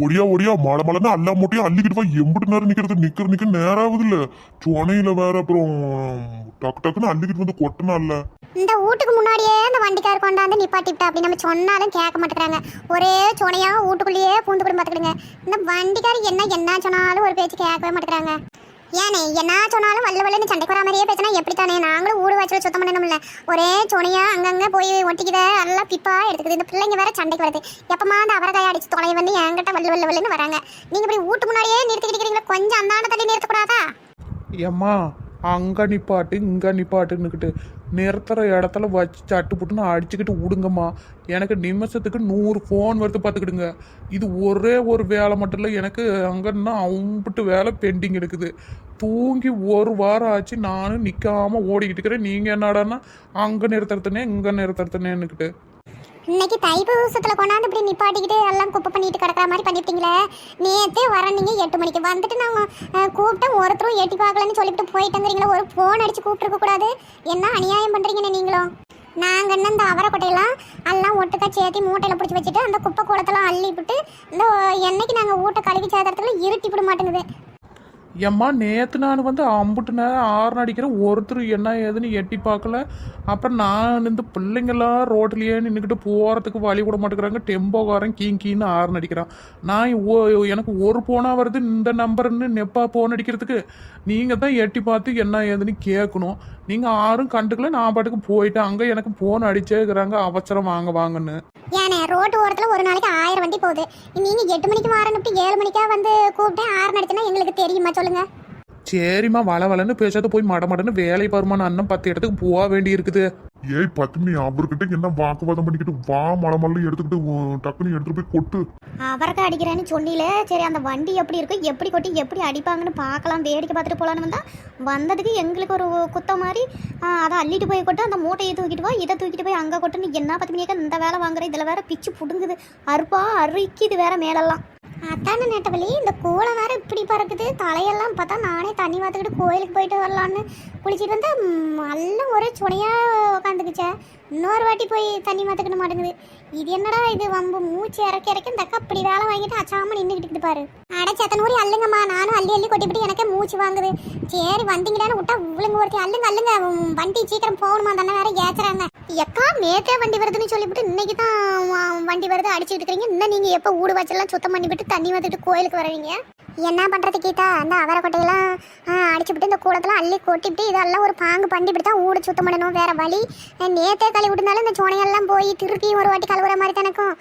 ஒடியா ஒடியா மழை மழைன்னு அல்லா மூட்டையும் அள்ளிக்கிட்டு போய் எம்பிட்டு நேரம் நிக்கிறது நிக்கிற நிக்க நேராகுது இல்ல. சுனையில வேற அப்புறம் டக்கு டக்குன்னு அள்ளிக்கிட்டு வந்து கொட்டினா இல்ல இந்த வீட்டுக்கு முன்னாடியே அந்த வண்டிக்கார் கொண்டாந்து நிப்பாட்டிவிட்டா அப்படி நம்ம சொன்னாலும் கேட்க மாட்டேங்கிறாங்க. ஒரே சுனையா வீட்டுக்குள்ளேயே பூந்து கூட பார்த்துக்கிடுங்க. இந்த வண்டிக்கார் என்ன என்ன சொன்னாலும் ஒரு பேச்சு கேட்கவே மாட்டேங்கிறாங்க. ஏனே என்ன சொன்னாலும் வல்ல வல்லன்னு சண்டைக்கு வரா மாதிரியே பேசினா எப்படி தானே நாங்களும் ஊடு வாய்ச்சல சுத்தம் பண்ணணும்ல. ஒரே சுனையா அங்கங்க போய் ஒட்டிக்கித எல்லாம் பிப்பா எடுத்துக்குது. இந்த பிள்ளைங்க வேற சண்டைக்கு வருது. எப்பமா அந்த அவரக்காய் அடிச்சு தொலைய வந்து என்கிட்ட வல்ல வல்ல வல்லன்னு வராங்க. நீங்க இப்படி வீட்டு முன்னாடியே நிறுத்திக்கிட்டு கொஞ்சம் அந்தாண்ட தள்ளி நிறுத்தக்கூடாதா? ஏம்மா அங்கே நிப்பாட்டு இங்கே நிப்பாட்டுன்னுக்கிட்டு நிறுத்துற இடத்துல வச்சு சட்டு புட்டுன்னு அடிச்சுக்கிட்டு விடுங்கம்மா. எனக்கு நிமிஷத்துக்கு நூறு ஃபோன் வருது பார்த்துக்கிடுங்க. இது ஒரே ஒரு வேலை மட்டும் இல்லை எனக்கு அங்கன்னா அவம்பிட்டு வேலை பெண்டிங் எடுக்குது. தூங்கி ஒரு வாரம் ஆச்சு நானும் நிற்காம ஓடிக்கிட்டு இருக்கிறேன். நீங்கள் என்னடான்னா அங்கே நிறுத்துறதுனே இங்கே நிறுத்துறதுனேன்னுக்கிட்டு. இன்னைக்கு தைப்பூசத்துல கொண்டாந்து இப்படி நிப்பாட்டிக்கிட்டு எல்லாம் குப்பை பண்ணிட்டு கிடக்கிற மாதிரி பண்ணிட்டீங்களே? நேற்றே வரேன் எட்டு மணிக்கு. வந்துட்டு நாங்கள் அஹ், கூப்பிட்டேன் ஒருத்தரும் எட்டி பார்க்கலன்னு சொல்லிட்டு போயிட்டேங்கிறீங்களா ஒரு ஃபோன் அடிச்சு கூப்பிட்டுருக்க கூடாது. என்ன அநியாயம் பண்ணுறீங்கண்ணே நீங்களும் நாங்கள்? என்ன இந்த அவரைக்கொட்டையெல்லாம் எல்லாம் ஒட்டுக்கா சேர்த்து மூட்டையில் பிடிச்சி வச்சுட்டு அந்த குப்பை கூடத்தெல்லாம் அள்ளி விட்டு இந்த என்னைக்கு நாங்கள் ஊட்ட கழுவி சேர்த்துறதுல இருட்டி விட மாட்டேங்குது. ஏம்மா நேற்று நான் வந்து அம்புட்டு நேரம் ஆறு அடிக்கிறேன் ஒருத்தர் என்ன ஏதுன்னு எட்டி பார்க்கல. அப்புறம் நான் இந்த பிள்ளைங்கெல்லாம் ரோட்லேயே நின்றுக்கிட்டு போகிறதுக்கு வழி விட மாட்டேங்கிறாங்க. டெம்போகாரன் கீங் கீன்னு ஆறுன்னு அடிக்கிறான். நான் ஓ- எனக்கு ஒரு போனாக வருது இந்த நம்பர்னு நெப்பா போன் அடிக்கிறதுக்கு. நீங்கள் தான் எட்டி பார்த்து என்ன ஏதுன்னு கேட்கணும். நீங்க யாரும் கண்டுக்கல நான் பாட்டுக்கு போயிட்டேன் அங்க எனக்கு போன் அடிச்சேங்கிறாங்க அவசரம் வாங்க வாங்கன்னு. ஏனே ரோட்டு ஓரத்துல ஒரு நாளைக்கு ஆயிரம் வண்டி போகுது. நீங்க எட்டு மணிக்கு வரணுட்டு ஏழு மணிக்கா வந்து கூப்பிட்டேன் ஆறு அடிச்சுன்னா எங்களுக்கு தெரியுமா? சொல்லுங்க. சரிம்மா வள வளன்னு பேசாத போய் மட மடன்னு வேலை வருமானம் அண்ணன் பத்து இடத்துக்கு போக வேண்டி இருக்குது ஏய் பத்மினி அவர்கிட்ட என்ன வாக்குவாதம் பண்ணிக்கிட்டு வா மழை மழை எடுத்துக்கிட்டு டக்குன்னு எடுத்துட்டு போய் கொட்டு. அவருக்கு அடிக்கிறேன்னு சொன்னில. சரி அந்த வண்டி எப்படி இருக்கு? எப்படி கொட்டி எப்படி அடிப்பாங்கன்னு பார்க்கலாம். வேடிக்கை பார்த்துட்டு போகலான்னு வந்தா வந்ததுக்கு எங்களுக்கு ஒரு குத்தம் மாதிரி அதை அள்ளிட்டு போய் கொட்டு அந்த மூட்டையை தூக்கிட்டு போய் இதை தூக்கிட்டு போய் அங்கே கொட்டுன்னு என்ன பத்து மணியாக்க இந்த வேலை வாங்குற? இதில் வேற பிச்சு புடுங்குது. அறுப்பா அரிக்குது வேற மேலெல்லாம். அத்தான நேட்டவழி இந்த கூளை வேற இப்படி பறக்குது. தலையெல்லாம் பார்த்தா நானே தண்ணி பார்த்துக்கிட்டு கோயிலுக்கு போயிட்டு வரலான்னு குளிச்சுட்டு வந்து நல்லா ஒரே சுனையா உக்காந்துக்குச்சே. இன்னொரு வாட்டி போய் தண்ணி மாத்துக்கிட மாட்டேங்குது. இது என்னடா இது வம்பு? மூச்சு இறக்கி இறக்கி இந்த அக்கா இப்படி வேலை வாங்கிட்டு அச்சாம நின்றுக்கிட்டு பாரு. அட சத்தனூரி அல்லுங்கம்மா நானும் அள்ளி அள்ளி கொட்டிப்பிட்டு எனக்கே மூச்சு வாங்குது. சரி வந்தீங்களான்னு விட்டா இவ்வளங்க ஒருத்தி அள்ளுங்க அள்ளுங்க. வண்டி சீக்கிரம் போகணுமா? தானே வேற ஏச்சுறாங்க எக்கா நேத்தே வண்டி வருதுன்னு சொல்லிவிட்டு இன்னைக்கு தான் வண்டி வருது அடிச்சுட்டு இருக்கிறீங்க. இன்னும் நீங்கள் எப்போ ஊடு வச்செல்லாம் சுத்தம் பண்ணிவிட்டு தண்ணி வந்துட்டு கோயிலுக்கு வருவீங்க என்ன பண்ணுறது கீதா? அந்த அவரைக்கொட்டையெல்லாம் அடிச்சுவிட்டு இந்த கூடத்தெல்லாம் அள்ளி கொட்டிவிட்டு இதெல்லாம் ஒரு பாங்கு பண்ணி தான் ஊடு சுத்தம் பண்ணணும். வேறு வழி அஹ் நேத்தே கழுவி விட்டுனாலும் இந்த சோனையெல்லாம் போய் திருப்பியும் ஒரு வாட்டி கழுவுற மாதிரி தானக்கும்.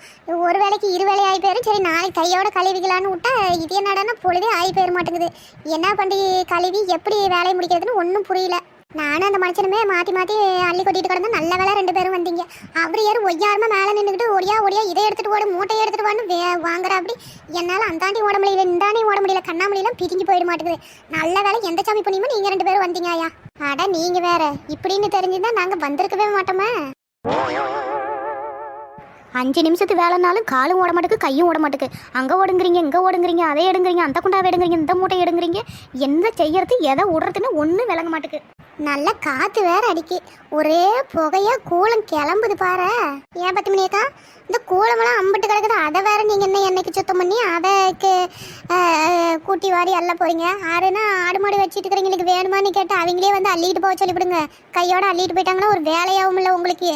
ஒரு வேளைக்கு இரு வேலை ஆகி போயிடும் சரி நாளைக்கு கையோட கழுவிக்கலான்னு விட்டா இது என்னடானா பொழுதே ஆகி போயிட மாட்டேங்குது. என்ன பண்ணி கழுவி எப்படி வேலையை முடிக்கிறதுன்னு ஒன்றும் புரியல. நானும் அந்த மனுஷனுமே மாற்றி மாற்றி அள்ளி கொட்டிட்டு கிடந்தா நல்ல வேலை ரெண்டு பேரும் வந்தீங்க. அவர் யாரும் ஒய்யாரமா மேலே நின்றுக்கிட்டு ஒடியா ஒடியா இதை எடுத்துட்டு ஓடு மூட்டையை எடுத்துட்டு வான்னு வே வாங்குற அப்படி. என்னால் அந்தாண்டி ஓட முடியல இந்தாண்டி ஓட முடியல கண்ணாமணியெல்லாம் பிரிஞ்சு போயிட மாட்டேங்குது. நல்ல வேலை எந்த சாமி புண்ணியமோ நீங்கள் ரெண்டு பேரும் வந்தீங்க ஐயா. அட நீங்கள் வேற. இப்படின்னு தெரிஞ்சுதான் நாங்கள் வந்திருக்கவே மாட்டோமா. அஞ்சு நிமிஷத்து வேலைனாலும் காலும் ஓட மாட்டுக்கு கையும் ஓட மாட்டுக்கு. அங்கே ஓடுங்கிறீங்க இங்கே ஓடுங்கிறீங்க அதை எடுங்கிறீங்க அந்த குண்டாவை எடுங்கிறீங்க இந்த மூட்டை எடுங்கிறீங்க. என்ன செய்யறது எதை விடுறதுன்னு ஒன்றும் விளங்க மாட்டுக்கு. நல்ல காற்று வேற அடிக்கு. ஒரே புகையாக கூலம் கிளம்புது பாரு. ஏன் பத்து மணியக்கா இந்த கூலமெல்லாம் அம்பிட்டு கிடக்குது. அதை வேற நீங்கள் என்ன என்னைக்கு சுத்தம் பண்ணி அதைக்கு கூட்டி வாரி அள்ள போறீங்க? ஆறுனா ஆடு மாடு வச்சுட்டு இருக்கிறவங்களுக்கு வேணுமான்னு கேட்டு அவங்களே வந்து அள்ளிட்டு போக சொல்லிவிடுங்க. கையோட அள்ளிட்டு போயிட்டாங்கன்னா ஒரு வேலையாகவும் இல்லை உங்களுக்கு.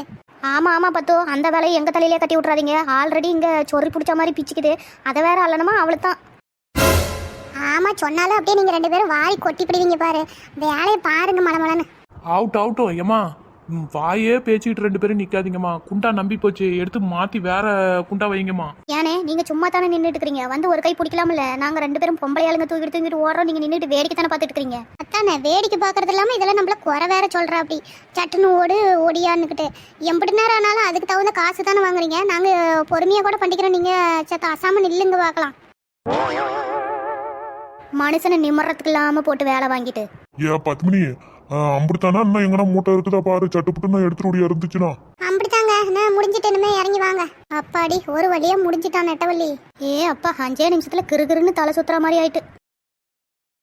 ஆமாம் ஆமாம் பத்தோ. அந்த வேலையை எங்கள் தலையிலே கட்டி விட்றாதீங்க ஆல்ரெடி இங்கே சொறி பிடிச்ச மாதிரி பிச்சுக்குது. அதை வேற அல்லணுமா அவ்வளோ தான். ஆமா சொன்னாலும் அப்படியே நீங்க ரெண்டு பேரும் வாரி கொட்டி பிடிவீங்க பாரு. வேலையை பாருங்க மலை மலன்னு அவுட் அவுட்டோ ஏம்மா ம், வாயே பேசிக்கிட்டு ரெண்டு பேரும் நிக்காதீங்கம்மா. குண்டா நம்பி போச்சு. எடுத்து மாத்தி வேற குண்டா வைங்கம்மா ஏனே நீங்க சும்மா தானே நின்றுட்டு இருக்கீங்க வந்து ஒரு கை பிடிக்கலாம்ல. நாங்க ரெண்டு பேரும் பொம்பளை ஆளுங்க தூக்கிட்டு தூக்கிட்டு ஓடுறோம். நீங்க நின்றுட்டு வேடிக்கை தானே பார்த்துட்டு இருக்கீங்க அத்தானே வேடிக்கை பார்க்கறது இல்லாம இதெல்லாம் நம்மள குறை வேற சொல்றா அப்படி. சட்டுன்னு ஓடு ஓடியான்னுக்கிட்டு. எம்பிட்டு நேரம் ஆனாலும் அதுக்கு தகுந்த காசு தானே வாங்குறீங்க. நாங்க பொறுமையா கூட பண்ணிக்கிறோம். நீங்க சத்த அசாம நில்லுங்க பார்க்கலாம். மனுஷனை நிம்மறதுக்கு இல்லாம போட்டு வேலை வாங்கிட்டு. ஏ பத்மினி அம்பிடுத்தானா? இன்னும் எங்கனா மூட்டை இருக்குதா பாரு. சட்டுப்புட்டுன்னு எடுத்துட்டு ஓடியா இருந்துச்சுன்னா அப்படித்தாங்க நான் முடிஞ்சிட்டு இனிமே இறங்கி வாங்க. அப்பாடி ஒரு வழியா முடிஞ்சிட்டான் நெட்டவள்ளி. ஏ அப்பா அஞ்சே நிமிஷத்துல கிறுகிறுன்னு தலை சுத்துற மாதிரி ஆயிட்டு.